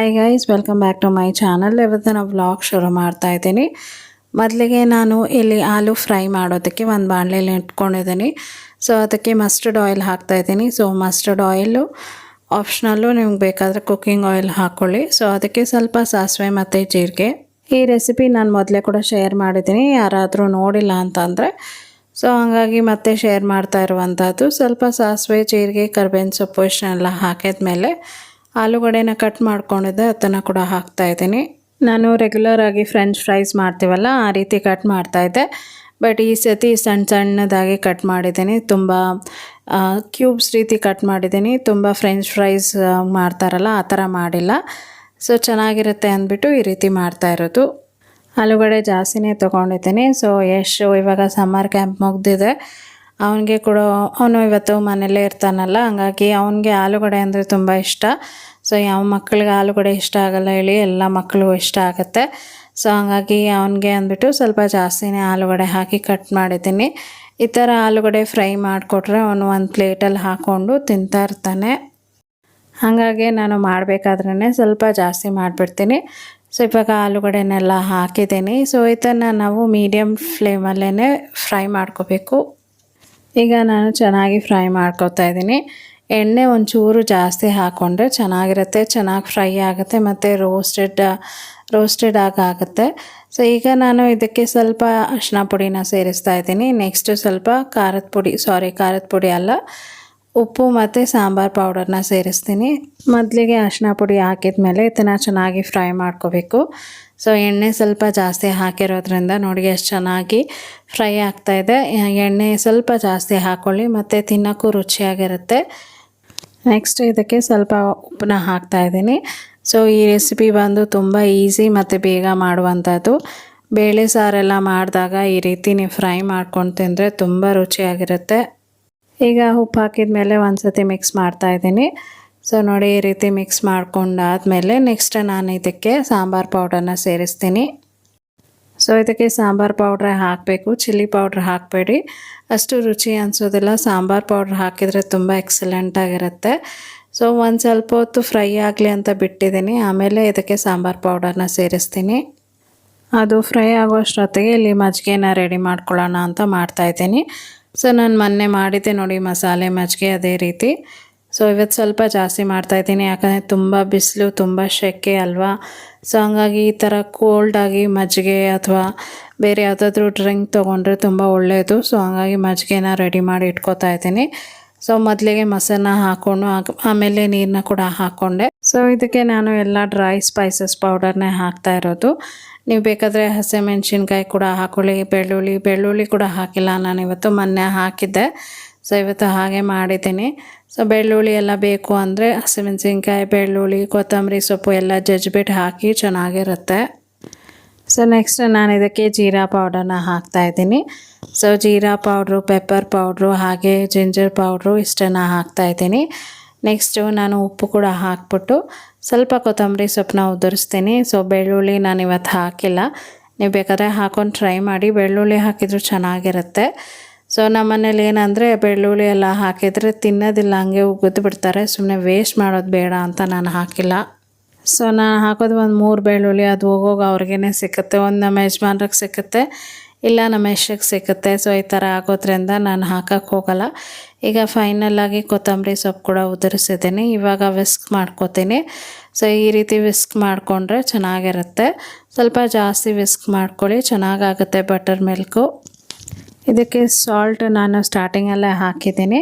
Hi guys welcome back to my channel ಇವತ್ತು ನಾವು vlog ಶುರು ಮಾಡ್ತಾ ಇದ್ದೀನಿ. ಮೊದಲಿಗೆ ನಾನು ಇಲ್ಲಿ ಆಲೂ ಫ್ರೈ ಮಾಡೋದಕ್ಕೆ ಒಂದು ಬಾಣಲೆಯಲ್ಲಿ ಇಟ್ಕೊಂಡಿದ್ದೀನಿ. ಸೊ ಅದಕ್ಕೆ ಮಸ್ಟರ್ಡ್ ಆಯಿಲ್ ಹಾಕ್ತಾ ಇದ್ದೀನಿ. ಸೊ ಮಸ್ಟರ್ಡ್ ಆಯಿಲು ಆಪ್ಷನಲ್ಲು ನಿಮ್ಗೆ ಬೇಕಾದರೆ ಕುಕ್ಕಿಂಗ್ ಆಯಿಲ್ ಹಾಕ್ಕೊಳ್ಳಿ ಸೊ ಅದಕ್ಕೆ ಸ್ವಲ್ಪ ಸಾಸಿವೆ ಮತ್ತು ಜೀರಿಗೆ. ಈ ರೆಸಿಪಿ ನಾನು ಮೊದಲೇ ಕೂಡ ಶೇರ್ ಮಾಡಿದ್ದೀನಿ. ಯಾರಾದರೂ ನೋಡಿಲ್ಲ ಅಂತಂದರೆ. ಸೊ ಹಾಗಾಗಿ ಮತ್ತೆ ಶೇರ್ ಮಾಡ್ತಾ ಇರುವಂಥದ್ದು ಸ್ವಲ್ಪ ಸಾಸಿವೆ, ಜೀರಿಗೆ, ಕರ್ಬೇವಿನ ಸೊಪ್ಪು ಇಷ್ಟನ್ನೆಲ್ಲ ಹಾಕಿದ್ಮೇಲೆ ಆಲೂಗಡ್ಡೆನ ಕಟ್ ಮಾಡ್ಕೊಂಡಿದ್ದೆ, ಅದನ್ನು ಕೂಡ ಹಾಕ್ತಾಯಿದ್ದೀನಿ ನಾನು ರೆಗ್ಯುಲರ್ ಆಗಿ ಫ್ರೆಂಚ್ ಫ್ರೈಸ್ ಮಾಡ್ತೀವಲ್ಲ, ಆ ರೀತಿ ಕಟ್ ಮಾಡ್ತಾಯಿದ್ದೆ ಬಟ್ ಈ ಸತಿ ಸಣ್ಣ ಸಣ್ಣದಾಗಿ ಕಟ್ ಮಾಡಿದ್ದೀನಿ. ತುಂಬ ಕ್ಯೂಬ್ಸ್ ರೀತಿ ಕಟ್ ಮಾಡಿದ್ದೀನಿ. ತುಂಬ ಫ್ರೆಂಚ್ ಫ್ರೈಸ್ ಮಾಡ್ತಾರಲ್ಲ, ಆ ಥರ ಮಾಡಿಲ್ಲ. ಸೊ ಚೆನ್ನಾಗಿರುತ್ತೆ ಅಂದ್ಬಿಟ್ಟು ಈ ರೀತಿ ಮಾಡ್ತಾ ಇರೋದು. ಆಲೂಗಡೆ ಜಾಸ್ತಿನೇ ತೊಗೊಂಡಿದ್ದೀನಿ. ಸೊ ಎಷ್ಟು ಇವಾಗ ಸಮ್ಮರ್ ಕ್ಯಾಂಪ್ ಮುಗ್ದಿದೆ. ಅವನಿಗೆ ಕೂಡ, ಅವನು ಇವತ್ತು ಮನೆಯಲ್ಲೇ ಇರ್ತಾನಲ್ಲ, ಹಂಗಾಗಿ ಅವನಿಗೆ ಆಲೂಗಡೆ ಅಂದರೆ ತುಂಬ ಇಷ್ಟ. ಸೊ ಯಾವ ಮಕ್ಕಳಿಗೆ ಆಲೂಗಡೆ ಇಷ್ಟ ಆಗಲ್ಲ ಹೇಳಿ ಎಲ್ಲ ಮಕ್ಕಳಿಗೂ ಇಷ್ಟ ಆಗುತ್ತೆ. ಸೊ ಹಂಗಾಗಿ ಅವನಿಗೆ ಅಂದ್ಬಿಟ್ಟು ಸ್ವಲ್ಪ ಜಾಸ್ತಿನೇ ಆಲೂಗಡೆ ಹಾಕಿ ಕಟ್ ಮಾಡಿದ್ದೀನಿ. ಈ ಥರ ಆಲೂಗಡೆ ಫ್ರೈ ಮಾಡಿಕೊಟ್ರೆ ಅವನು ಒಂದು ಪ್ಲೇಟಲ್ಲಿ ಹಾಕ್ಕೊಂಡು ತಿಂತಾ ಇರ್ತಾನೆ. ಹಾಗಾಗಿ ನಾನು ಮಾಡಬೇಕಾದ್ರೇ ಸ್ವಲ್ಪ ಜಾಸ್ತಿ ಮಾಡಿಬಿಡ್ತೀನಿ. ಸೊ ಇವಾಗ ಆಲೂಗಡೆನೆಲ್ಲ ಹಾಕಿದ್ದೀನಿ. ಸೊ ಇದನ್ನು ನಾವು ಮೀಡಿಯಮ್ ಫ್ಲೇಮಲ್ಲೇ ಫ್ರೈ ಮಾಡ್ಕೋಬೇಕು. ಈಗ ನಾನು ಚೆನ್ನಾಗಿ ಫ್ರೈ ಮಾಡ್ಕೊತಾ ಇದ್ದೀನಿ. ಎಣ್ಣೆ ಒಂಚೂರು ಜಾಸ್ತಿ ಹಾಕ್ಕೊಂಡ್ರೆ ಚೆನ್ನಾಗಿರುತ್ತೆ, ಚೆನ್ನಾಗಿ ಫ್ರೈ ಆಗುತ್ತೆ ಮತ್ತು ರೋಸ್ಟೆಡ್ ರೋಸ್ಟೆಡ್ ಆಗುತ್ತೆ. ಸೊ ಈಗ ನಾನು ಇದಕ್ಕೆ ಸ್ವಲ್ಪ ಅರಿಶಿನ ಪುಡಿನ ಸೇರಿಸ್ತಾ ಇದ್ದೀನಿ. ನೆಕ್ಸ್ಟು ಸ್ವಲ್ಪ ಖಾರದ ಪುಡಿ ಸಾರಿ ಖಾರದ ಪುಡಿ ಅಲ್ಲ, ಉಪ್ಪು ಮತ್ತು ಸಾಂಬಾರು ಪೌಡರ್ನ ಸೇರಿಸ್ತೀನಿ. ಮೊದಲಿಗೆ ಅರಿಶಿನ ಪುಡಿ ಹಾಕಿದ ಮೇಲೆ ಇದನ್ನು ಚೆನ್ನಾಗಿ ಫ್ರೈ ಮಾಡ್ಕೋಬೇಕು. ಸೊ ಎಣ್ಣೆ ಸ್ವಲ್ಪ ಜಾಸ್ತಿ ಹಾಕಿರೋದ್ರಿಂದ ನೋಡಿ ಎಷ್ಟು ಚೆನ್ನಾಗಿ ಫ್ರೈ ಆಗ್ತಾಯಿದೆ ಎಣ್ಣೆ ಸ್ವಲ್ಪ ಜಾಸ್ತಿ ಹಾಕ್ಕೊಳ್ಳಿ ಮತ್ತು ತಿನ್ನೋಕ್ಕೂ ರುಚಿಯಾಗಿರುತ್ತೆ. ನೆಕ್ಸ್ಟ್ ಇದಕ್ಕೆ ಸ್ವಲ್ಪ ಉಪ್ಪನ್ನ ಹಾಕ್ತಾ ಇದ್ದೀನಿ. ಸೊ ಈ ರೆಸಿಪಿ ಬಂದು ತುಂಬ ಈಸಿ ಮತ್ತು ಬೇಗ ಮಾಡುವಂಥದ್ದು. ಬೇಳೆ ಸಾರೆಲ್ಲ ಮಾಡಿದಾಗ ಈ ರೀತಿ ನೀವು ಫ್ರೈ ಮಾಡ್ಕೊಂಡು ತಿಂದರೆ ತುಂಬ ರುಚಿಯಾಗಿರುತ್ತೆ. ಈಗ ಉಪ್ಪು ಹಾಕಿದ ಮೇಲೆ ಒಂದು ಸತಿ ಮಿಕ್ಸ್ ಮಾಡ್ತಾ ಇದ್ದೀನಿ. ಸೊ ನೋಡಿ ಈ ರೀತಿ ಮಿಕ್ಸ್ ಮಾಡ್ಕೊಂಡಾದಮೇಲೆ ನೆಕ್ಸ್ಟ್ ನಾನು ಇದಕ್ಕೆ ಸಾಂಬಾರು ಪೌಡರ್ನ ಸೇರಿಸ್ತೀನಿ. ಸೊ ಇದಕ್ಕೆ ಸಾಂಬಾರು ಪೌಡ್ರೆ ಹಾಕಬೇಕು ಚಿಲ್ಲಿ ಪೌಡ್ರ್ ಹಾಕಬೇಡಿ. ಅಷ್ಟು ರುಚಿ ಅನಿಸೋದಿಲ್ಲ, ಸಾಂಬಾರು ಪೌಡ್ರ್ ಹಾಕಿದರೆ ತುಂಬ ಎಕ್ಸಲೆಂಟಾಗಿರುತ್ತೆ ಸೊ ಒಂದು ಸ್ವಲ್ಪ ಹೊತ್ತು ಫ್ರೈ ಆಗಲಿ ಅಂತ ಬಿಟ್ಟಿದ್ದೀನಿ, ಆಮೇಲೆ ಇದಕ್ಕೆ ಸಾಂಬಾರು ಪೌಡರ್ನ ಸೇರಿಸ್ತೀನಿ. ಅದು ಫ್ರೈ ಆಗೋಷ್ಟೊತ್ತಿಗೆ ಇಲ್ಲಿ ಮಜ್ಜಿಗೆನ ರೆಡಿ ಮಾಡ್ಕೊಳ್ಳೋಣ ಅಂತ ಮಾಡ್ತಾಯಿದ್ದೀನಿ ಸೊ ನಾನು ಮೊನ್ನೆ ಮಾಡಿದ್ದೆ ನೋಡಿ ಮಸಾಲೆ ಮಜ್ಜಿಗೆ ಅದೇ ರೀತಿ. ಸೊ ಇವತ್ತು ಸ್ವಲ್ಪ ಜಾಸ್ತಿ ಮಾಡ್ತಾಯಿದ್ದೀನಿ ಯಾಕಂದರೆ ತುಂಬ ಬಿಸಿಲು, ತುಂಬ ಶೆಕೆ ಅಲ್ವಾ? ಸೊ ಹಂಗಾಗಿ ಈ ಥರ ಕೋಲ್ಡಾಗಿ ಮಜ್ಜಿಗೆ ಅಥವಾ ಬೇರೆ ಯಾವುದಾದ್ರೂ ಡ್ರಿಂಕ್ ತೊಗೊಂಡ್ರೆ ತುಂಬ ಒಳ್ಳೆಯದು ಸೊ ಹಂಗಾಗಿ ಮಜ್ಜಿಗೆನ ರೆಡಿ ಮಾಡಿ ಇಟ್ಕೋತಾ ಇದ್ದೀನಿ. ಸೊ ಮೊದಲಿಗೆ ಮೊಸರನ್ನ ಹಾಕ್ಕೊಂಡು ಆಮೇಲೆ ನೀರನ್ನ ಕೂಡ ಹಾಕ್ಕೊಂಡೆ ಸೊ ಇದಕ್ಕೆ ನಾನು ಎಲ್ಲ ಡ್ರೈ ಸ್ಪೈಸಸ್ ಪೌಡರ್ನೇ ಹಾಕ್ತಾ ಇರೋದು. ನೀವು ಬೇಕಾದರೆ ಹಸಿಮೆಣ್ಸಿನ್ಕಾಯಿ ಕೂಡ ಹಾಕೊಳ್ಳಿ, ಬೆಳ್ಳುಳ್ಳಿ ಬೆಳ್ಳುಳ್ಳಿ ಕೂಡ ಹಾಕಿಲ್ಲ. ನಾನು ಇವತ್ತು ಮೊನ್ನೆ ಹಾಕಿದ್ದೆ. ಸೊ ಇವತ್ತು ಹಾಗೆ ಮಾಡಿದ್ದೀನಿ. ಸೊ ಬೆಳ್ಳುಳ್ಳಿ ಎಲ್ಲ ಬೇಕು ಅಂದರೆ ಹಸಿಮೆಣಸಿನ್ಕಾಯಿ, ಬೆಳ್ಳುಳ್ಳಿ, ಕೊತ್ತಂಬರಿ ಸೊಪ್ಪು ಎಲ್ಲ ಜಜ್ಬಿಟ್ಟು ಹಾಕಿ ಚೆನ್ನಾಗಿರುತ್ತೆ. ಸೊ ನೆಕ್ಸ್ಟ್ ನಾನು ಇದಕ್ಕೆ ಜೀರಾ ಪೌಡರ್ನ ಹಾಕ್ತಾಯಿದ್ದೀನಿ so jeera powder pepper powder ಹಾಗೆ ಜಿಂಜರ್ ಪೌಡ್ರು ಇಷ್ಟನ್ನು ಹಾಕ್ತಾಯಿದ್ದೀನಿ ನೆಕ್ಸ್ಟು ನಾನು ಉಪ್ಪು ಕೂಡ ಹಾಕ್ಬಿಟ್ಟು ಸ್ವಲ್ಪ ಕೊತ್ತಂಬರಿ ಸೊಪ್ಪನ್ನ ಉದುರಿಸ್ತೀನಿ. ಸೊ ಬೆಳ್ಳುಳ್ಳಿ ನಾನು ಇವತ್ತು ಹಾಕಿಲ್ಲ. ನೀವು ಬೇಕಾದ್ರೆ ಹಾಕೊಂಡು ಟ್ರೈ ಮಾಡಿ. ಬೆಳ್ಳುಳ್ಳಿ ಹಾಕಿದರೂ ಚೆನ್ನಾಗಿರುತ್ತೆ. ಸೊ ನಮ್ಮನೇಲಿ ಏನಂದರೆ ಬೆಳ್ಳುಳ್ಳಿ ಎಲ್ಲ ಹಾಕಿದರೆ ತಿನ್ನೋದಿಲ್ಲ, ಹಂಗೆ ಉಗಿದು ಬಿಡ್ತಾರೆ. ಸುಮ್ಮನೆ ವೇಸ್ಟ್ ಮಾಡೋದು ಬೇಡ ಅಂತ ನಾನು ಹಾಕಿಲ್ಲ. ಸೊ ನಾನು ಹಾಕೋದು ಒಂದು ಮೂರು ಬೆಳ್ಳುಳ್ಳಿ, ಅದು ಹೋಗೋಗಿ ಅವ್ರಿಗೇ ಸಿಕ್ಕುತ್ತೆ. ಒಂದು ನಮ್ಮ ಯಜಮಾನ್ರಿಗೆ ಸಿಕ್ಕುತ್ತೆ, ಇಲ್ಲ ನಮ್ಮ ಯಶಕ್ಕೆ ಸಿಕ್ಕುತ್ತೆ. ಸೊ ಈ ಥರ ಹಾಕೋದ್ರಿಂದ ನಾನು ಹಾಕೋಕ್ಕೆ ಹೋಗಲ್ಲ. ಈಗ ಫೈನಲ್ಲಾಗಿ ಕೊತ್ತಂಬರಿ ಸೊಪ್ಪು ಕೂಡ ಉದುರಿಸಿದ್ದೀನಿ. ಇವಾಗ ವಿಸ್ಕ್ ಮಾಡ್ಕೋತೀನಿ. ಸೊ ಈ ರೀತಿ ವಿಸ್ಕ್ ಮಾಡಿಕೊಂಡ್ರೆ ಚೆನ್ನಾಗಿರುತ್ತೆ. ಸ್ವಲ್ಪ ಜಾಸ್ತಿ ವಿಸ್ಕ್ ಮಾಡ್ಕೊಳ್ಳಿ, ಚೆನ್ನಾಗಾಗುತ್ತೆ ಬಟರ್ ಮಿಲ್ಕು ಇದಕ್ಕೆ ಸಾಲ್ಟ್ ನಾನು ಸ್ಟಾರ್ಟಿಂಗಲ್ಲೇ ಹಾಕಿದ್ದೀನಿ.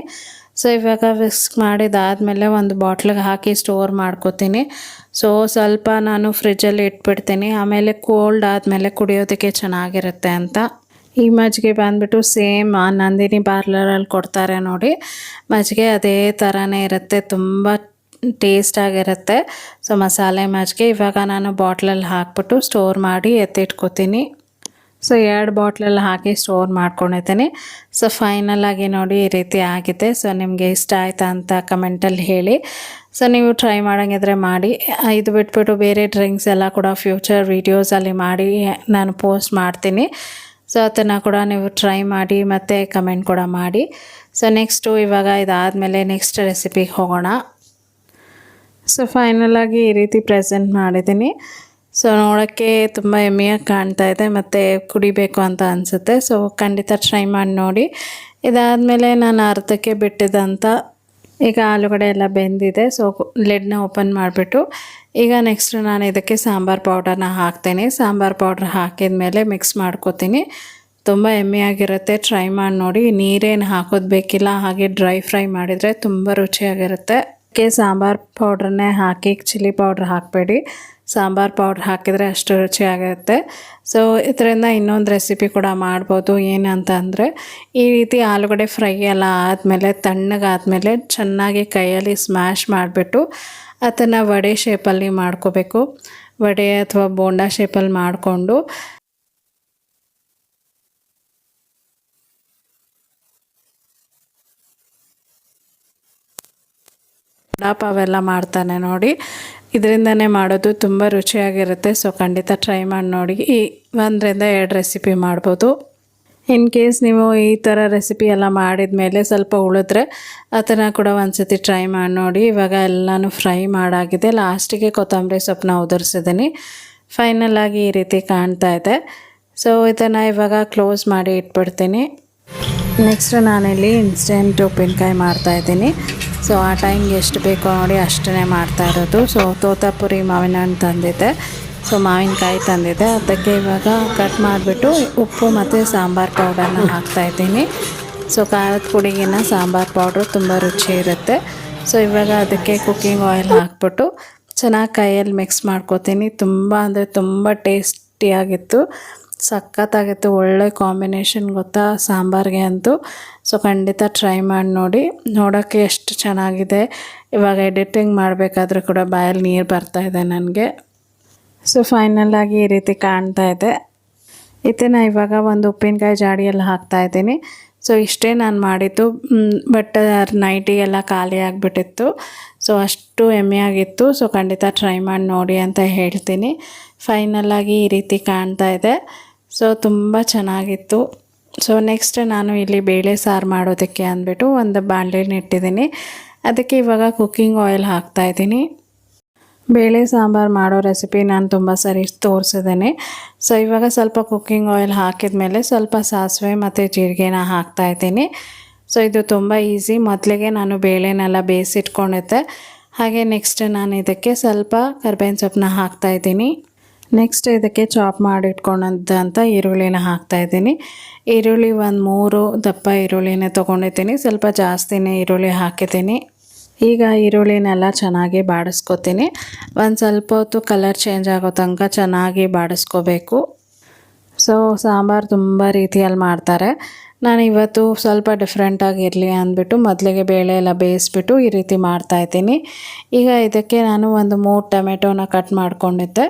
ಸೊ ಇವಾಗ ವಿಸ್ಕ್ ಮಾಡಿದಾದಮೇಲೆ ಒಂದು ಬಾಟ್ಲಿಗೆ ಹಾಕಿ ಸ್ಟೋರ್ ಮಾಡ್ಕೋತೀನಿ. ಸೊ ಸ್ವಲ್ಪ ನಾನು ಫ್ರಿಜ್ಜಲ್ಲಿ ಇಟ್ಬಿಡ್ತೀನಿ. ಆಮೇಲೆ ಕೋಲ್ಡ್ ಆದಮೇಲೆ ಕುಡಿಯೋದಕ್ಕೆ ಚೆನ್ನಾಗಿರುತ್ತೆ ಅಂತ. ಈ ಮಜ್ಜಿಗೆ ಬಂದುಬಿಟ್ಟು ಸೇಮ್ ನಂದಿನಿ ಪಾರ್ಲರಲ್ಲಿ ಕೊಡ್ತಾರೆ ನೋಡಿ. ಮಜ್ಜಿಗೆ ಅದೇ ಥರನೇ ಇರುತ್ತೆ. ತುಂಬ ಟೇಸ್ಟಾಗಿರುತ್ತೆ ಸೊ ಮಸಾಲೆ ಮಜ್ಜಿಗೆ ಇವಾಗ ನಾನು ಬಾಟ್ಲಲ್ಲಿ ಹಾಕ್ಬಿಟ್ಟು ಸ್ಟೋರ್ ಮಾಡಿ ಎತ್ತಿಟ್ಕೋತೀನಿ. ಸೊ ಎರಡು ಬಾಟ್ಲಲ್ಲಿ ಹಾಕಿ ಸ್ಟೋರ್ ಮಾಡ್ಕೊಂಡಿದ್ದೀನಿ. ಸೊ ಫೈನಲಾಗಿ ನೋಡಿ ಈ ರೀತಿ ಆಗಿದೆ. ಸೊ ನಿಮಗೆ ಇಷ್ಟ ಆಯಿತಾ ಅಂತ ಕಮೆಂಟಲ್ಲಿ ಹೇಳಿ. ಸೊ ನೀವು ಟ್ರೈ ಮಾಡೋಂಗಿದ್ರೆ ಮಾಡಿ. ಇದು ಬಿಟ್ಬಿಟ್ಟು ಬೇರೆ ಡ್ರಿಂಕ್ಸ್ ಎಲ್ಲ ಕೂಡ ಫ್ಯೂಚರ್ ವೀಡಿಯೋಸಲ್ಲಿ ಮಾಡಿ ನಾನು ಪೋಸ್ಟ್ ಮಾಡ್ತೀನಿ. ಸೊ ಅದನ್ನು ಕೂಡ ನೀವು ಟ್ರೈ ಮಾಡಿ ಮತ್ತು ಕಮೆಂಟ್ ಕೂಡ ಮಾಡಿ. ಸೊ ನೆಕ್ಸ್ಟು ಇವಾಗ ಇದಾದಮೇಲೆ ನೆಕ್ಸ್ಟ್ ರೆಸಿಪಿಗೆ ಹೋಗೋಣ. ಸೊ ಫೈನಲಾಗಿ ಈ ರೀತಿ ಪ್ರೆಸೆಂಟ್ ಮಾಡಿದ್ದೀನಿ. ಸೊ ನೋಡೋಕ್ಕೆ ತುಂಬ ಹೆಮ್ಮೆಯಾಗಿ ಕಾಣ್ತಾ ಇದೆ, ಮತ್ತು ಕುಡಿಬೇಕು ಅಂತ ಅನಿಸುತ್ತೆ. ಸೊ ಖಂಡಿತ ಟ್ರೈ ಮಾಡಿ ನೋಡಿ. ಇದಾದಮೇಲೆ ನಾನು ಅರ್ಧಕ್ಕೆ ಬಿಟ್ಟಿದ್ದಂಥ ಈಗ ಆಲೂಗಡೆ ಎಲ್ಲ ಬೆಂದಿದೆ. ಸೊ ಲೆಡ್ನ ಓಪನ್ ಮಾಡಿಬಿಟ್ಟು ಈಗ ನೆಕ್ಸ್ಟ್ ನಾನು ಇದಕ್ಕೆ ಸಾಂಬಾರು ಪೌಡರ್ನ ಹಾಕ್ತೇನೆ. ಸಾಂಬಾರು ಪೌಡ್ರ್ ಹಾಕಿದ ಮೇಲೆ ಮಿಕ್ಸ್ ಮಾಡ್ಕೋತೀನಿ. ತುಂಬ ಎಮ್ಮೆಯಾಗಿರುತ್ತೆ ಟ್ರೈ ಮಾಡಿ ನೋಡಿ. ನೀರೇನು ಹಾಕೋದು ಬೇಕಿಲ್ಲ, ಹಾಗೆ ಡ್ರೈ ಫ್ರೈ ಮಾಡಿದರೆ ತುಂಬ ರುಚಿಯಾಗಿರುತ್ತೆ. ಅದಕ್ಕೆ ಸಾಂಬಾರು ಪೌಡ್ರನ್ನೇ ಹಾಕಿ ಚಿಲ್ಲಿ ಪೌಡ್ರ್ ಹಾಕಬೇಡಿ. ಸಾಂಬಾರು ಪೌಡ್ರ್ ಹಾಕಿದರೆ ಅಷ್ಟು ರುಚಿಯಾಗಿರುತ್ತೆ ಸೊ ಇದರಿಂದ ಇನ್ನೊಂದು ರೆಸಿಪಿ ಕೂಡ ಮಾಡ್ಬೋದು. ಏನಂತ ಅಂದರೆ ಈ ರೀತಿ ಆಲೂಗಡ್ಡೆ ಫ್ರೈ ಎಲ್ಲ ಆದಮೇಲೆ, ತಣ್ಣಗಾದಮೇಲೆ ಚೆನ್ನಾಗಿ ಕೈಯಲ್ಲಿ ಸ್ಮ್ಯಾಶ್ ಮಾಡಿಬಿಟ್ಟು ಅದನ್ನು ವಡೆ ಶೇಪಲ್ಲಿ ಮಾಡ್ಕೋಬೇಕು. ವಡೆ ಅಥವಾ ಬೋಂಡಾ ಶೇಪಲ್ಲಿ ಮಾಡಿಕೊಂಡು ವಡಾಪಾವೆಲ್ಲ ಮಾಡ್ತಾನೆ ನೋಡಿ. ಇದರಿಂದನೇ ಮಾಡೋದು ತುಂಬ ರುಚಿಯಾಗಿರುತ್ತೆ. ಸೊ ಖಂಡಿತ ಟ್ರೈ ಮಾಡಿ ನೋಡಿ. ಈ ಒಂದರಿಂದ ಎರಡು ರೆಸಿಪಿ ಮಾಡ್ಬೋದು. ಇನ್ ಕೇಸ್ ನೀವು ಈ ಥರ ರೆಸಿಪಿ ಎಲ್ಲ ಮಾಡಿದ ಮೇಲೆ ಸ್ವಲ್ಪ ಉಳಿದ್ರೆ ಅದನ್ನು ಕೂಡ ಒಂದ್ಸತಿ ಟ್ರೈ ಮಾಡಿ ನೋಡಿ. ಇವಾಗ ಎಲ್ಲನೂ ಫ್ರೈ ಮಾಡಾಗಿದೆ. ಲಾಸ್ಟಿಗೆ ಕೊತ್ತಂಬರಿ ಸೊಪ್ಪನ್ನ ಉದುರಿಸಿದ್ದೀನಿ. ಫೈನಲ್ ಆಗಿ ಈ ರೀತಿ ಕಾಣ್ತಾ ಇದೆ. ಸೊ ಇದನ್ನು ಇವಾಗ ಕ್ಲೋಸ್ ಮಾಡಿ ಇಟ್ಬಿಡ್ತೀನಿ. ನೆಕ್ಸ್ಟ್ ನಾನಿಲ್ಲಿ ಇನ್ಸ್ಟೆಂಟ್ ಉಪ್ಪಿನಕಾಯಿ ಮಾಡ್ತಾಯಿದ್ದೀನಿ ಸೊ ಆ ಟೈಮ್ಗೆ ಎಷ್ಟು ಬೇಕೋ ನೋಡಿ ಅಷ್ಟೇ ಮಾಡ್ತಾ ಇರೋದು. ಸೊ ತೋತಾಪುರಿ ಮಾವಿನ ಹಣ್ಣು ತಂದಿದ್ದೆ. ಸೊ ಮಾವಿನಕಾಯಿ ತಂದಿದ್ದೆ. ಅದಕ್ಕೆ ಇವಾಗ ಕಟ್ ಮಾಡಿಬಿಟ್ಟು ಉಪ್ಪು ಮತ್ತು ಸಾಂಬಾರು ಪೌಡರ್ನ ಹಾಕ್ತಾಯಿದ್ದೀನಿ ಸೊ ಖಾರದ ಪುಡಿಗಿನ ಸಾಂಬಾರು ಪೌಡ್ರು ತುಂಬ ರುಚಿ ಇರುತ್ತೆ. ಸೊ ಇವಾಗ ಅದಕ್ಕೆ ಕುಕ್ಕಿಂಗ್ ಆಯಿಲ್ ಹಾಕ್ಬಿಟ್ಟು ಚೆನ್ನಾಗಿ ಕೈಯಲ್ಲಿ ಮಿಕ್ಸ್ ಮಾಡ್ಕೋತೀನಿ. ತುಂಬ ಅಂದರೆ ತುಂಬ ಟೇಸ್ಟಿಯಾಗಿತ್ತು ಸಖತ್ತಾಗಿತ್ತು, ಒಳ್ಳೆ ಕಾಂಬಿನೇಷನ್ ಗೊತ್ತಾ ಸಾಂಬಾರಿಗೆ ಅಂತೂ. ಸೊ ಖಂಡಿತ ಟ್ರೈ ಮಾಡಿ ನೋಡಿ. ನೋಡೋಕ್ಕೆ ಎಷ್ಟು ಚೆನ್ನಾಗಿದೆ. ಇವಾಗ ಎಡಿಟಿಂಗ್ ಮಾಡಬೇಕಾದ್ರೂ ಕೂಡ ಬಾಯಲ್ಲಿ ನೀರು ಬರ್ತಾ ಇದೆ ನನಗೆ. ಸೊ ಫೈನಲ್ಲಾಗಿ ಈ ರೀತಿ ಕಾಣ್ತಾ ಇದೆ. ಇದನ್ನು ಇವಾಗ ಒಂದು ಉಪ್ಪಿನಕಾಯಿ ಜಾಡಿಯಲ್ಲಿ ಹಾಕ್ತಾ ಇದ್ದೀನಿ. ಸೊ ಇಷ್ಟೇ ನಾನು ಮಾಡಿದ್ದು. ಬಟ್ ನೈಟಿ ಎಲ್ಲ ಖಾಲಿ ಆಗಿಬಿಟ್ಟಿತ್ತು. ಸೊ ಅಷ್ಟು ಎಮ್ಮೆಯಾಗಿತ್ತು. ಸೊ ಖಂಡಿತ ಟ್ರೈ ಮಾಡಿ ನೋಡಿ ಅಂತ ಹೇಳ್ತೀನಿ. ಫೈನಲ್ಲಾಗಿ ಈ ರೀತಿ ಕಾಣ್ತಾ ಇದೆ. ಸೊ ತುಂಬ ಚೆನ್ನಾಗಿತ್ತು. ಸೊ ನೆಕ್ಸ್ಟ್ ನಾನು ಇಲ್ಲಿ ಬೇಳೆ ಸಾರು ಮಾಡೋದಕ್ಕೆ ಅಂದ್ಬಿಟ್ಟು ಒಂದು ಬಾಣಲೆನ ಇಟ್ಟಿದ್ದೀನಿ. ಅದಕ್ಕೆ ಇವಾಗ ಕುಕ್ಕಿಂಗ್ ಆಯಿಲ್ ಹಾಕ್ತಾಯಿದ್ದೀನಿ ಬೇಳೆ ಸಾಂಬಾರು ಮಾಡೋ ರೆಸಿಪಿ ನಾನು ತುಂಬ ಸರಿ ತೋರಿಸಿದ್ದೀನಿ. ಸೊ ಇವಾಗ ಸ್ವಲ್ಪ ಕುಕ್ಕಿಂಗ್ ಆಯಿಲ್ ಹಾಕಿದ ಮೇಲೆ ಸ್ವಲ್ಪ ಸಾಸಿವೆ ಮತ್ತು ಜೀರಿಗೆನ ಹಾಕ್ತಾಯಿದ್ದೀನಿ ಸೊ ಇದು ತುಂಬ ಈಸಿ ಮೊದಲಿಗೆ ನಾನು ಬೇಳೆನೆಲ್ಲ ಬೇಯಿಸಿಟ್ಕೊಂಡಿದ್ದೆ. ಹಾಗೆ ನೆಕ್ಸ್ಟ್ ನಾನು ಇದಕ್ಕೆ ಸ್ವಲ್ಪ ಕರ್ಬೇವಿನ ಸೊಪ್ಪನ್ನ ಹಾಕ್ತಾಯಿದ್ದೀನಿ ನೆಕ್ಸ್ಟ್ ಇದಕ್ಕೆ ಚಾಪ್ ಮಾಡಿ ಇಟ್ಕೊಂಡಂಥ ಈರುಳ್ಳಿನ ಹಾಕ್ತಾಯಿದ್ದೀನಿ ಈರುಳ್ಳಿ ಒಂದು ಮೂರು ದಪ್ಪ ಈರುಳ್ಳಿನ ತೊಗೊಂಡಿದ್ದೀನಿ. ಸ್ವಲ್ಪ ಜಾಸ್ತಿನೇ ಈರುಳ್ಳಿ ಹಾಕಿದ್ದೀನಿ. ಈಗ ಈರುಳ್ಳಿನೆಲ್ಲ ಚೆನ್ನಾಗಿ ಬಾಡಿಸ್ಕೊತೀನಿ. ಒಂದು ಸ್ವಲ್ಪ ಹೊತ್ತು ಕಲರ್ ಚೇಂಜ್ ಆಗೋ ತನಕ ಚೆನ್ನಾಗಿ ಬಾಡಿಸ್ಕೋಬೇಕು. ಸೊ ಸಾಂಬಾರು ತುಂಬ ರೀತಿಯಲ್ಲಿ ಮಾಡ್ತಾರೆ. ನಾನು ಇವತ್ತು ಸ್ವಲ್ಪ ಡಿಫ್ರೆಂಟಾಗಿರಲಿ ಅಂದ್ಬಿಟ್ಟು ಮೊದಲಿಗೆ ಬೇಳೆ ಎಲ್ಲ ಬೇಯಿಸ್ಬಿಟ್ಟು ಈ ರೀತಿ ಮಾಡ್ತಾಯಿದ್ದೀನಿ ಈಗ ಇದಕ್ಕೆ ನಾನು ಒಂದು ಮೂರು ಟೊಮೆಟೊನ ಕಟ್ ಮಾಡ್ಕೊಂಡಿದ್ದೆ.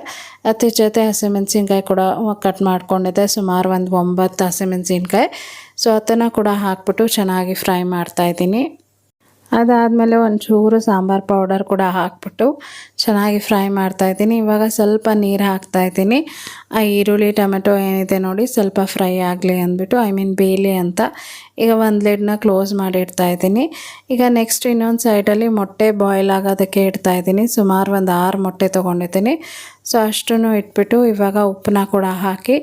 ಅತಿ ಜೊತೆ ಹಸಿಮೆಣ್ಸಿನ್ಕಾಯಿ ಕೂಡ ಕಟ್ ಮಾಡ್ಕೊಂಡಿದ್ದೆ. ಸುಮಾರು ಒಂದು ಒಂಬತ್ತು ಹಸಿಮೆಣ್ಸಿನ್ಕಾಯಿ. ಸೊ ಅದನ್ನು ಕೂಡ ಹಾಕ್ಬಿಟ್ಟು ಚೆನ್ನಾಗಿ ಫ್ರೈ ಮಾಡ್ತಾಯಿದ್ದೀನಿ ಅದಾದಮೇಲೆ ಒಂಚೂರು ಸಾಂಬಾರು ಪೌಡರ್ ಕೂಡ ಹಾಕ್ಬಿಟ್ಟು ಚೆನ್ನಾಗಿ ಫ್ರೈ ಮಾಡ್ತಾ ಮಾಡ್ತಾಯಿದ್ದೀನಿ ಇವಾಗ ಸ್ವಲ್ಪ ನೀರು ಹಾಕ್ತಾ ಹಾಕ್ತಾಯಿದ್ದೀನಿ ಆ ಈರುಳ್ಳಿ, ಟೊಮೆಟೊ ಏನಿದೆ ನೋಡಿ ಸ್ವಲ್ಪ ಫ್ರೈ ಆಗಲಿ ಅಂದ್ಬಿಟ್ಟು, ಐ ಮೀನ್ ಬೇಲಿ ಅಂತ ಈಗ ಒಂದು ಲಿಡ್ನ ಕ್ಲೋಸ್ ಮಾಡಿ ಇಡ್ತಾ ಇದ್ದೀನಿ. ಈಗ ನೆಕ್ಸ್ಟ್ ಇನ್ನೊಂದು ಸೈಡಲ್ಲಿ ಮೊಟ್ಟೆ ಬಾಯ್ಲ್ ಆಗೋದಕ್ಕೆ ಇಡ್ತಾ ಇದ್ದೀನಿ. ಸುಮಾರು ಒಂದು ಆರು ಮೊಟ್ಟೆ ತೊಗೊಂಡಿದ್ದೀನಿ. ಸೊ ಅಷ್ಟನ್ನು ಇಟ್ಬಿಟ್ಟು ಇವಾಗ ಉಪ್ಪನ್ನ ಕೂಡ ಹಾಕಿ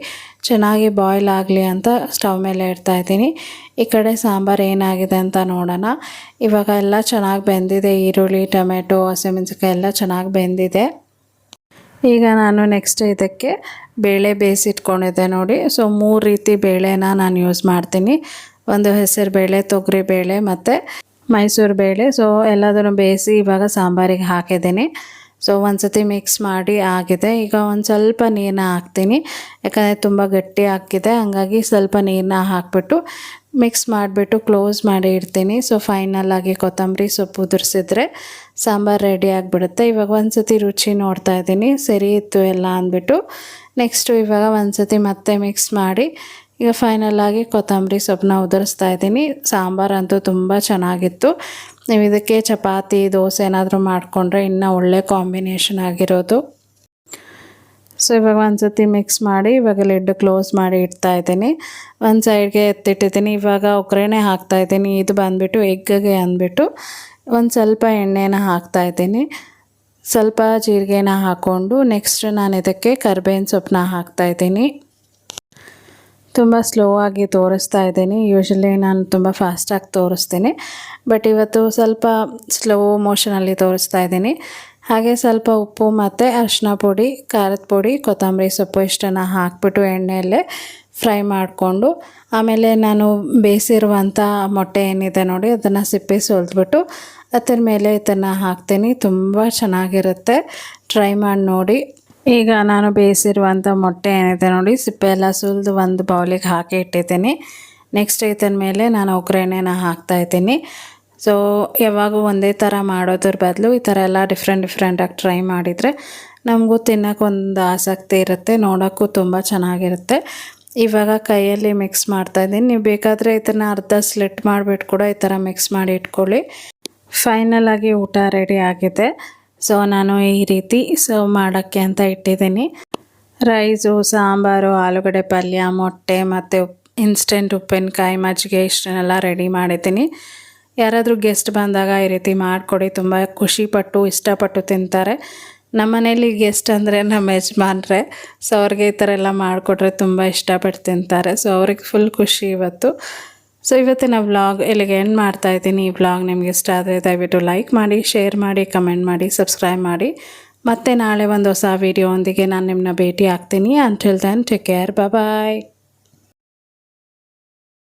ಚೆನ್ನಾಗಿ ಬಾಯ್ಲ್ ಆಗಲಿ ಅಂತ ಸ್ಟವ್ ಮೇಲೆ ಇಡ್ತಾ ಇದ್ದೀನಿ. ಈ ಕಡೆ ಸಾಂಬಾರು ಏನಾಗಿದೆ ಅಂತ ನೋಡೋಣ. ಇವಾಗ ಎಲ್ಲ ಚೆನ್ನಾಗಿ ಬೆಂದಿದೆ. ಈರುಳ್ಳಿ, ಟೊಮೆಟೊ, ಹಸಿಮೆಣಸಿನ್ಕಾಯಿ ಎಲ್ಲ ಚೆನ್ನಾಗಿ ಬೆಂದಿದೆ. ಈಗ ನಾನು ನೆಕ್ಸ್ಟ್ ಇದಕ್ಕೆ ಬೇಳೆ ಬೇಯಿಸಿಟ್ಕೊಂಡಿದ್ದೆ ನೋಡಿ. ಸೊ ಮೂರು ರೀತಿ ಬೇಳೆನ ನಾನು ಯೂಸ್ ಮಾಡ್ತೀನಿ. ಒಂದು ಹೆಸರು ಬೇಳೆ, ತೊಗರಿ ಬೇಳೆ ಮತ್ತು ಮೈಸೂರು ಬೇಳೆ. ಸೊ ಎಲ್ಲದನ್ನು ಬೇಯಿಸಿ ಇವಾಗ ಸಾಂಬಾರಿಗೆ ಹಾಕಿದ್ದೀನಿ. ಸೊ ಒಂದ್ಸತಿ ಮಿಕ್ಸ್ ಮಾಡಿ ಆಗಿದೆ. ಈಗ ಒಂದು ಸ್ವಲ್ಪ ನೀರನ್ನ ಹಾಕ್ತೀನಿ. ಯಾಕಂದರೆ ತುಂಬ ಗಟ್ಟಿ ಆಗಿದೆ. ಹಂಗಾಗಿ ಸ್ವಲ್ಪ ನೀರನ್ನ ಹಾಕ್ಬಿಟ್ಟು ಮಿಕ್ಸ್ ಮಾಡಿಬಿಟ್ಟು ಕ್ಲೋಸ್ ಮಾಡಿ ಇಡ್ತೀನಿ. ಸೊ ಫೈನಲಾಗಿ ಕೊತ್ತಂಬರಿ ಸೊಪ್ಪು ಉದುರಿಸಿದ್ರೆ ಸಾಂಬಾರು ರೆಡಿ ಆಗಿಬಿಡುತ್ತೆ. ಇವಾಗ ಒಂದು ಸತಿ ರುಚಿ ನೋಡ್ತಾ ಇದ್ದೀನಿ. ಸರಿ ಇತ್ತು ಎಲ್ಲ ಅಂದ್ಬಿಟ್ಟು ನೆಕ್ಸ್ಟು ಇವಾಗ ಒಂದು ಸತಿ ಮತ್ತೆ ಮಿಕ್ಸ್ ಮಾಡಿ ಈಗ ಫೈನಲಾಗಿ ಕೊತ್ತಂಬರಿ ಸೊಪ್ಪನ್ನ ಉದುರಿಸ್ತಾ ಇದ್ದೀನಿ. ಸಾಂಬಾರಂತೂ ತುಂಬ ಚೆನ್ನಾಗಿತ್ತು. ನೀವು ಇದಕ್ಕೆ ಚಪಾತಿ, ದೋಸೆ ಏನಾದರೂ ಮಾಡಿಕೊಂಡ್ರೆ ಇನ್ನೂ ಒಳ್ಳೆ ಕಾಂಬಿನೇಷನ್ ಆಗಿರೋದು. ಸೊ ಇವಾಗ ಒಂದು ಸತಿ ಮಿಕ್ಸ್ ಮಾಡಿ, ಇವಾಗ ಲಿಡ್ ಕ್ಲೋಸ್ ಮಾಡಿ ಇಡ್ತಾ ಇದ್ದೀನಿ. ಒಂದು ಸೈಡ್ಗೆ ಎತ್ತಿಟ್ಟಿದ್ದೀನಿ. ಇವಾಗ ಒಗ್ಗರಣೆ ಹಾಕ್ತಾಯಿದ್ದೀನಿ ಇದು ಬಂದುಬಿಟ್ಟು ಎಗ್ಗಿಗೆ ಅಂದ್ಬಿಟ್ಟು ಒಂದು ಸ್ವಲ್ಪ ಎಣ್ಣೆನ ಹಾಕ್ತಾಯಿದ್ದೀನಿ ಸ್ವಲ್ಪ ಜೀರಿಗೆನ ಹಾಕ್ಕೊಂಡು ನೆಕ್ಸ್ಟ್ ನಾನು ಇದಕ್ಕೆ ಕರ್ಬೇವಿನ ಸೊಪ್ಪನ್ನ ಹಾಕ್ತಾಯಿದ್ದೀನಿ ತುಂಬ ಸ್ಲೋ ಆಗಿ ತೋರಿಸ್ತಾ ಇದ್ದೀನಿ. ಯೂಶ್ವಲಿ ನಾನು ತುಂಬ ಫಾಸ್ಟಾಗಿ ತೋರಿಸ್ತೀನಿ. ಬಟ್ ಇವತ್ತು ಸ್ವಲ್ಪ ಸ್ಲೋ ಮೋಷನಲ್ಲಿ ತೋರಿಸ್ತಾ ಇದ್ದೀನಿ. ಹಾಗೆ ಸ್ವಲ್ಪ ಉಪ್ಪು ಮತ್ತು ಅರಿಶಿನ ಪುಡಿ, ಖಾರದ ಪುಡಿ, ಕೊತ್ತಂಬರಿ ಸೊಪ್ಪು ಇಷ್ಟನ್ನು ಹಾಕ್ಬಿಟ್ಟು ಎಣ್ಣೆಯಲ್ಲೇ ಫ್ರೈ ಮಾಡಿಕೊಂಡು, ಆಮೇಲೆ ನಾನು ಬೇಯಿಸಿರುವಂಥ ಮೊಟ್ಟೆ ಏನಿದೆ ನೋಡಿ ಅದನ್ನು ಸಿಪ್ಪೆ ಸೋಲ್ದ್ಬಿಟ್ಟು ಅದ್ರ ಮೇಲೆ ಇದನ್ನು ಹಾಕ್ತೀನಿ. ತುಂಬ ಚೆನ್ನಾಗಿರುತ್ತೆ. ಟ್ರೈ ಮಾಡಿ ನೋಡಿ. ಈಗ ನಾನು ಬೇಯಿಸಿರುವಂಥ ಮೊಟ್ಟೆ ಏನಿದೆ ನೋಡಿ ಸಿಪ್ಪೆ ಎಲ್ಲ ಸುಲಿದು ಒಂದು ಬೌಲಿಗೆ ಹಾಕಿ ಇಟ್ಟಿದ್ದೀನಿ. ನೆಕ್ಸ್ಟ್ ಇದನ್ನ ಮೇಲೆ ನಾನು ಒಗ್ಗರಣೆನ ಹಾಕ್ತಾಯಿದ್ದೀನಿ ಸೊ ಯಾವಾಗೂ ಒಂದೇ ಥರ ಮಾಡೋದ್ರ ಬದಲು ಈ ಥರ ಎಲ್ಲ ಡಿಫ್ರೆಂಟ್ ಡಿಫ್ರೆಂಟಾಗಿ ಟ್ರೈ ಮಾಡಿದರೆ ನಮಗೂ ತಿನ್ನೋಕ್ಕೊಂದು ಆಸಕ್ತಿ ಇರುತ್ತೆ, ನೋಡೋಕ್ಕೂ ತುಂಬ ಚೆನ್ನಾಗಿರುತ್ತೆ. ಇವಾಗ ಕೈಯಲ್ಲಿ ಮಿಕ್ಸ್ ಮಾಡ್ತಾ ಇದ್ದೀನಿ. ನೀವು ಬೇಕಾದರೆ ಇದನ್ನು ಅರ್ಧ ಸ್ಲಿಟ್ ಮಾಡಿಬಿಟ್ಟು ಕೂಡ ಈ ಥರ ಮಿಕ್ಸ್ ಮಾಡಿ ಇಟ್ಕೊಳ್ಳಿ. ಫೈನಲ್ ಆಗಿ ಊಟ ರೆಡಿ ಆಗಿದೆ. ಸೊ ನಾನು ಈ ರೀತಿ ಸರ್ವ್ ಮಾಡೋಕ್ಕೆ ಅಂತ ಇಟ್ಟಿದ್ದೀನಿ. ರೈಸು ಸಾಂಬಾರು, ಆಲೂಗಡ್ಡೆ, ಪಲ್ಯ, ಮೊಟ್ಟೆ ಮತ್ತು ಇನ್ಸ್ಟೆಂಟ್ ಉಪ್ಪಿನಕಾಯಿ, ಮಜ್ಜಿಗೆ ಇಷ್ಟನ್ನೆಲ್ಲ ರೆಡಿ ಮಾಡಿದ್ದೀನಿ. ಯಾರಾದರೂ ಗೆಸ್ಟ್ ಬಂದಾಗ ಈ ರೀತಿ ಮಾಡಿಕೊಡಿ. ತುಂಬ ಖುಷಿಪಟ್ಟು, ಇಷ್ಟಪಟ್ಟು ತಿಂತಾರೆ. ನಮ್ಮ ಮನೇಲಿ ಗೆಸ್ಟ್ ಅಂದರೆ ನಮ್ಮ ಯಜಮಾನ್ರೆ. ಸೊ ಅವ್ರಿಗೆ ಈ ಥರ ಎಲ್ಲ ಮಾಡಿಕೊಟ್ರೆ ತುಂಬ ಇಷ್ಟಪಟ್ಟು ತಿಂತಾರೆ. ಸೊ ಅವ್ರಿಗೆ ಫುಲ್ ಖುಷಿ ಇವತ್ತು. ಸೊ ಇವತ್ತಿನ ವ್ಲಾಗ್ ಇಲ್ಲಿಗೆ ಎಂಡ್ ಮಾಡ್ತಾ ಇದ್ದೀನಿ. ಈ ವ್ಲಾಗ್ ನಿಮ್ಗೆ ಇಷ್ಟ ಆದರೆ ದಯವಿಟ್ಟು ಲೈಕ್ ಮಾಡಿ ಶೇರ್ ಮಾಡಿ ಕಮೆಂಟ್ ಮಾಡಿ ಸಬ್ಸ್ಕ್ರೈಬ್ ಮಾಡಿ. ಮತ್ತೆ ನಾಳೆ ಒಂದು ಹೊಸ ವೀಡಿಯೋ ಒಂದಿಗೆ ನಾನು ನಿಮ್ಮನ್ನ ಭೇಟಿ ಆಗ್ತೀನಿ until then take care bye